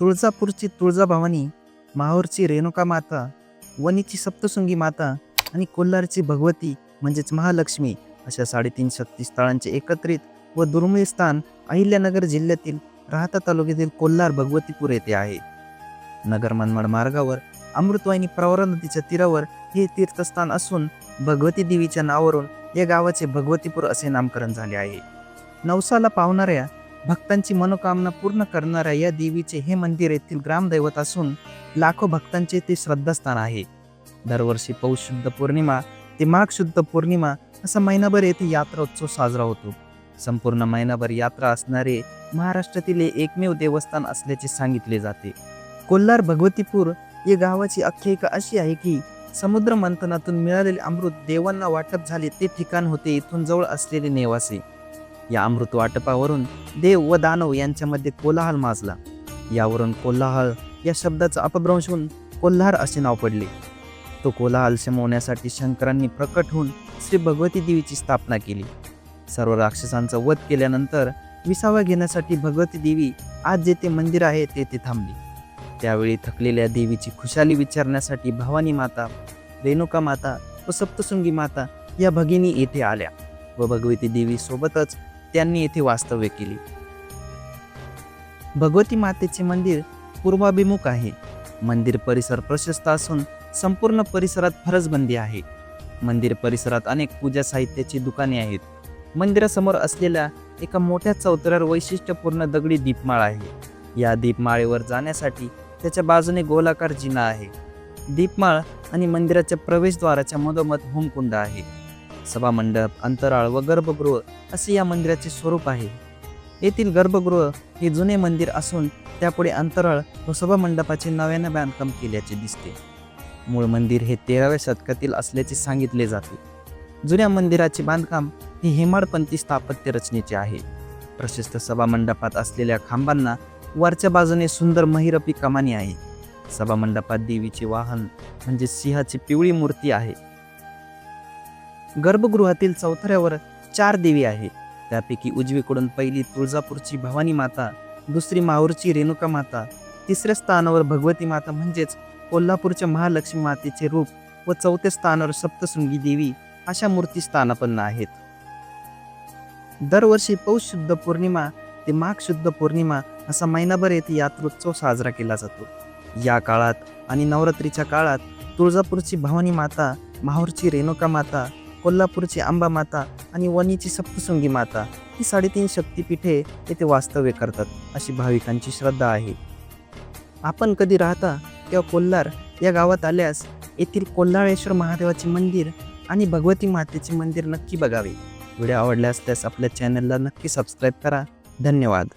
तुळजापूरची तुळजाभवानी माहूरची रेणुका माता वणीची सप्तशृंगी माता आणि कोल्हारची भगवती म्हणजेच महालक्ष्मी अशा साडेतीन शक्ती स्थळांचे एकत्रित व दुर्मिळ स्थान अहिल्यानगर जिल्ह्यातील राहता तालुक्यातील कोल्हार भगवतीपूर येथे आहे. नगर मनमाड मार्गावर अमृतवाहिनी प्रवरा नदीच्या तीरावर हे तीर्थस्थान असून भगवती देवीच्या नावावरून या गावाचे भगवतीपूर असे नामकरण झाले आहे. नवसाला पावणाऱ्या भक्तांची मनोकामना पूर्ण करणाऱ्या या देवीचे हे मंदिर येथील ग्रामदैवत असून लाखो भक्तांचे ते श्रद्धास्थान आहे. दरवर्षी पौष शुद्ध पौर्णिमा ते माघ शुद्ध पौर्णिमा असा महिनाभर येथे यात्रा उत्सव साजरा होतो. संपूर्ण महिनाभर यात्रा असणारे महाराष्ट्रातील एकमेव देवस्थान असल्याचे सांगितले जाते. कोल्हार भगवतीपूर या गावाची आख्यायिका अशी आहे की समुद्र मंथनातून मिळालेले अमृत देवांना वाटप झाले ते ठिकाण होते इथून जवळ असलेले नेवासे. या अमृत वाटपावरून देव व दानव यांच्यामध्ये कोलाहल माजला. यावरून कोल्हाहल या शब्दाचा अपभ्रंश होऊन कोल्हार असे नाव पडले. तो कोलाहल शमवण्यासाठी शंकरांनी प्रकट होऊन श्री भगवती देवीची स्थापना केली. सर्व राक्षसांचा वध केल्यानंतर विसावा घेण्यासाठी भगवती देवी आज जेथे मंदिर आहे तेथे थांबली. त्यावेळी थकलेल्या देवीची खुशाली विचारण्यासाठी भवानी माता रेणुका माता व सप्तशृंगी माता या भगिनी येथे आल्या व भगवती देवी सोबतच त्यांनी येथे वास्तव्य केले. भगवती मातेचे मंदिर पूर्वाभिमुख आहे. मंदिर परिसर प्रशस्त असून संपूर्ण परिसरात फरसबंदी आहे. मंदिर परिसरात अनेक पूजा साहित्याची दुकाने आहेत. मंदिरासमोर असलेल्या एका मोठ्या चौतऱ्यावर वैशिष्ट्यपूर्ण दगडी दीपमाळ आहे. या दीपमाळेवर जाण्यासाठी त्याच्या बाजूने गोलाकार जिना आहे. दीपमाळ आणि मंदिराच्या प्रवेशद्वाराच्या मधोमध होमकुंड आहे. सभामंडप अंतराळ व गर्भगृह असे या मंदिराचे स्वरूप आहे. येथील गर्भगृह हे जुने मंदिर असून त्यापुढे अंतराळ व सभामंडपाचे नव्याने बांधकाम केल्याचे दिसते. मूळ मंदिर हे तेराव्या शतकातील असल्याचे सांगितले जाते. जुन्या मंदिराचे बांधकाम हे हेमाडपंथी स्थापत्य रचनेचे आहे. प्रशस्त सभामंडपात असलेल्या खांबांना वरच्या बाजूने सुंदर महिरपी कमानी आहे. सभामंडपात देवीचे वाहन म्हणजे सिंहाची पिवळी मूर्ती आहे. गर्भगृहातील चौथऱ्यावर चार देवी आहेत त्यापैकी उजवीकडून पहिली तुळजापूरची भवानी माता दुसरी माहूरची रेणुका माता तिसऱ्या स्थानावर भगवती माता म्हणजेच कोल्हापूरच्या महालक्ष्मी मातेचे रूप व चौथ्या स्थानावर सप्तशृंगी देवी अशा मूर्ती स्थानापन्न आहेत. दरवर्षी पौष शुद्ध पौर्णिमा ते माघ शुद्ध पौर्णिमा असा महिनाभर येथे यात्रोत्सव साजरा केला जातो. या काळात आणि नवरात्रीच्या काळात तुळजापूरची भवानी माता माहूरची रेणुका माता कोल्हापूरची आंबा माता आणि वणीची सप्तशृंगी माता ही साडेतीन शक्तिपीठे येथे वास्तव्य करतात अशी भाविकांची श्रद्धा आहे. आपण कधी राहता किंवा कोल्हार या गावात आल्यास येथील कोल्हाळेश्वर महादेवाचे मंदिर आणि भगवती मातेचे मंदिर नक्की बघावे. व्हिडिओ आवडला असल्यास आपल्या चॅनलला नक्की सबस्क्राईब करा. धन्यवाद.